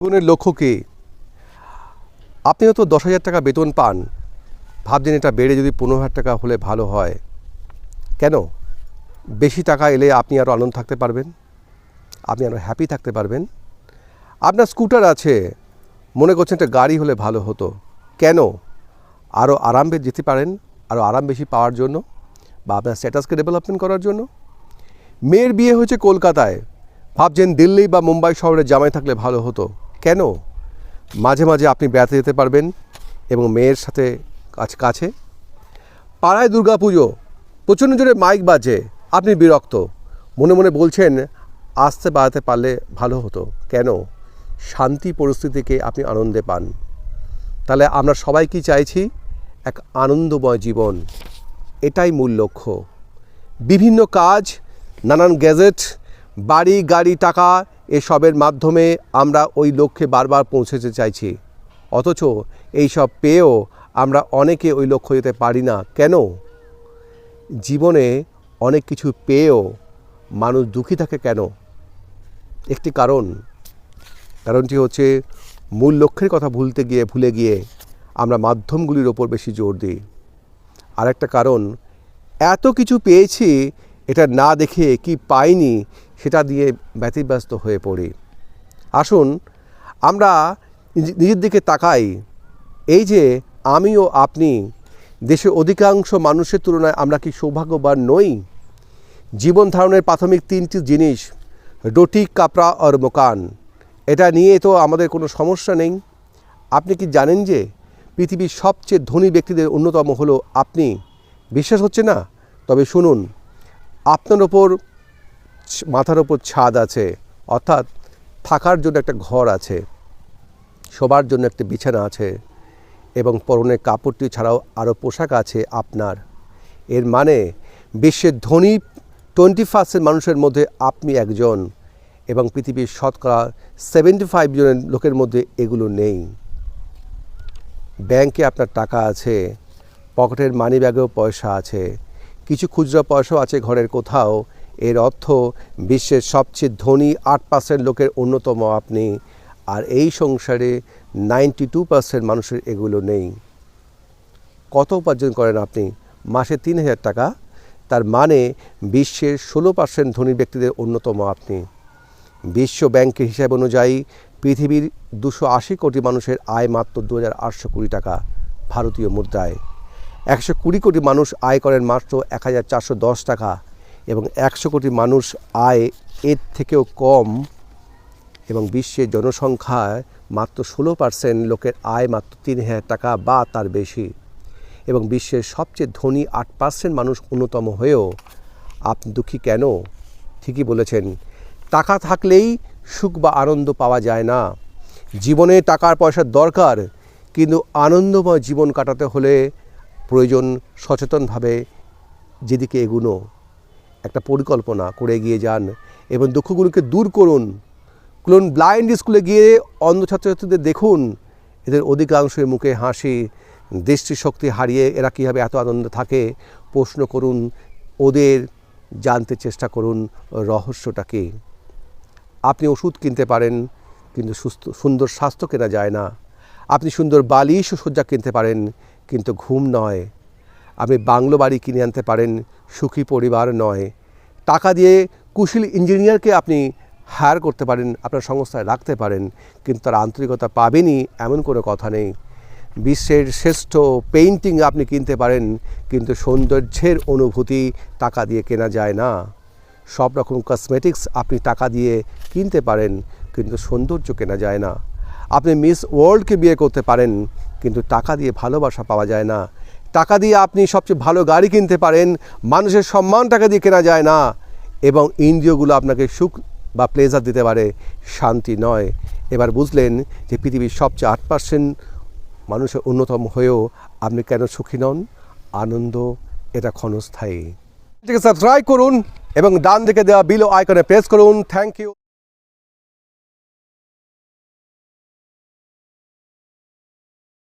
জীবনের লক্ষ্য কী? আপনি হয়তো দশ হাজার টাকা বেতন পান। ভাবছেন এটা বেড়ে যদি পনেরো হাজার টাকা হলে ভালো হয়। কেন? বেশি টাকা এলে আপনি আরও আনন্দ থাকতে পারবেন। আপনি আরও হ্যাপি থাকতে পারবেন। আপনার স্কুটার আছে। মনে করছেন একটা গাড়ি হলে ভালো হতো। কেন? আরও আরামে যেতে পারেন আরও আরাম বেশি পাওয়ার জন্য বা আপনার স্ট্যাটাসকে ডেভেলপমেন্ট করার জন্য। মেয়ের বিয়ে হয়েছে কলকাতায়। ভাবছেন দিল্লি বা মুম্বাই শহরে জামাই থাকলে ভালো হতো। কেন? মাঝে মাঝে আপনি বেড়াতে যেতে পারবেন এবং মেয়ের সাথে কাছ- কাছে। পাড়ায় দুর্গা পুজো প্রচণ্ড জোরে মাইক বাজে, আপনি বিরক্ত। মনে মনে বলছেন, আসতে বাড়াতে পারলে ভালো হতো। কেন? শান্তি পরিস্থিতিকে আপনি আনন্দে পান। তাহলে আমরা সবাই কি চাইছি? এক আনন্দময় জীবন। এটাই মূল লক্ষ্য। বিভিন্ন কাজ, নানান গ্যাজেট, বাড়ি, গাড়ি, টাকা এসবের মাধ্যমে আমরা ওই লক্ষ্যে বারবার পৌঁছতে চাইছি। অথচ এই সব পেয়েও আমরা অনেকে ওই লক্ষ্য যেতে পারি না। কেন? জীবনে অনেক কিছু পেয়েও মানুষ দুঃখী থাকে কেন? একটি কারণ। কারণটি হচ্ছে মূল লক্ষ্যের কথা ভুলতে গিয়ে, ভুলে গিয়ে আমরা মাধ্যমগুলির ওপর বেশি জোর দিই। আরেকটা কারণ, এত কিছু পেয়েছি, এটা না দেখে কি পাইনি সেটা দিয়ে ব্যতিব্যস্ত হয়ে পড়ি। আসুন, আমরা নিজে- নিজের দিকে তাকাই। এই যে আমি ও আপনি দেশের অধিকাংশ মানুষের তুলনায় আমরা কি সৌভাগ্যবান নই? জীবন ধারণের প্রাথমিক তিনটি জিনিস, রুটি, কাপড়া আর মোকান। এটা নিয়ে তো আমাদের কোনো সমস্যা নেই। আপনি কি জানেন যে পৃথিবীর সবচেয়ে ধনী ব্যক্তিদের অন্যতম হলো আপনি? বিশ্বাস হচ্ছে না? তবে শুনুন, আপনার ওপর মাথার ওপর ছাদ আছে, অর্থাৎ থাকার জন্য একটা ঘর আছে, শোবার জন্য একটা বিছানা আছে এবং পরনের কাপড়টি ছাড়াও আরও পোশাক আছে আপনার। এর মানে বিশ্বের ধনী টোয়েন্টি পার্সেন্ট মানুষের মধ্যে আপনি একজন এবং পৃথিবীর শতকরা সেভেন্টি ফাইভ জনের লোকের মধ্যে এগুলো নেই। ব্যাংকে আপনার টাকা আছে, পকেটের মানি ব্যাগেও পয়সা আছে, কিছু খুচরা পয়সাও আছে ঘরের কোথাও এর অর্থ বিশ্বের সবচেয়ে ধনী আট পার্সেন্ট লোকের অন্যতম আপনি। আর এই সংসারে নাইনটি টু পার্সেন্ট মানুষের এগুলো নেই। কত উপার্জন করেন আপনি? মাসে তিন হাজার টাকা। তার মানে বিশ্বের ষোলো পার্সেন্ট ধনী ব্যক্তিদের অন্যতম আপনি। বিশ্ব ব্যাংকের হিসাব অনুযায়ী পৃথিবীর দুশো আশি কোটি মানুষের আয় মাত্র দু হাজার আটশো কোটি টাকা ভারতীয় মুদ্রায়। একশো কুড়ি কোটি মানুষ আয় করেন মাত্র এক হাজার চারশো দশ টাকা। এবং একশো কোটি মানুষ আয় এর থেকেও কম এবং বিশ্বের জনসংখ্যায় মাত্র ষোলো পার্সেন্ট লোকের আয় মাত্র তিন হাজার টাকা বা তার বেশি। এবং বিশ্বের সবচেয়ে ধনী আট পার্সেন্ট মানুষ অন্যতম হয়েও আপনি দুঃখী কেন? ঠিকই বলেছেন। টাকা থাকলেই সুখ বা আনন্দ পাওয়া যায় না। জীবনে টাকার পয়সার দরকার, কিন্তু আনন্দময় জীবন কাটাতে হলে প্রয়োজন সচেতনভাবে যেদিকে এগুনো। একটা পরিকল্পনা করে এগিয়ে যান এবং দুঃখগুলোকে দূর করুন। কোন ব্লাইন্ড স্কুলে গিয়ে অন্ধ ছাত্রছাত্রীদের দেখুন। এদের অধিকাংশের মুখে হাসি, দৃষ্টিশক্তি হারিয়ে এরা কীভাবে এত আনন্দে থাকে, প্রশ্ন করুন, ওদের জানতে চেষ্টা করুন রহস্যটা কী? আপনি ওষুধ কিনতে পারেন, কিন্তু সুস্থ, সুন্দর স্বাস্থ্য কেনা যায় না। আপনি সুন্দর বালিশ ও সজ্জা কিনতে পারেন, কিন্তু ঘুম নয়। আপনি বাংলো বাড়ি কিনে আনতে পারেন, সুখী পরিবার নয়। টাকা দিয়ে কুশল ইঞ্জিনিয়ারকে আপনি হায়ার করতে পারেন, আপনার সংস্থায় রাখতে পারেন, কিন্তু তার আন্তরিকতা পাবেনই এমন কোনো কথা নেই। বিশ্বের শ্রেষ্ঠ পেইন্টিং আপনি কিনতে পারেন, কিন্তু সৌন্দর্যের অনুভূতি টাকা দিয়ে কেনা যায় না। সব রকম কসমেটিক্স আপনি টাকা দিয়ে কিনতে পারেন, কিন্তু সৌন্দর্য কেনা যায় না। আপনি মিস ওয়ার্ল্ডকে বিয়ে করতে পারেন, কিন্তু টাকা দিয়ে ভালোবাসা পাওয়া যায় না। টাকা দিয়ে আপনি সবচেয়ে ভালো গাড়ি কিনতে পারেন, মানুষের সম্মান টাকা দিয়ে কেনা যায় না এবং ইন্দ্রিয়গুলো আপনাকে সুখ বা প্লেজার দিতে পারে, শান্তি নয়। এবার বুঝলেন যে পৃথিবীর সবচেয়ে আট পার্সেন্ট মানুষের অন্যতম হয়েও আপনি কেন সুখী নন? আনন্দ, এটা ক্ষণস্থায়ী। সাবস্ক্রাইব করুন এবং ডান দিকে দেওয়া বিলো আইকনে প্রেস করুন। Thank you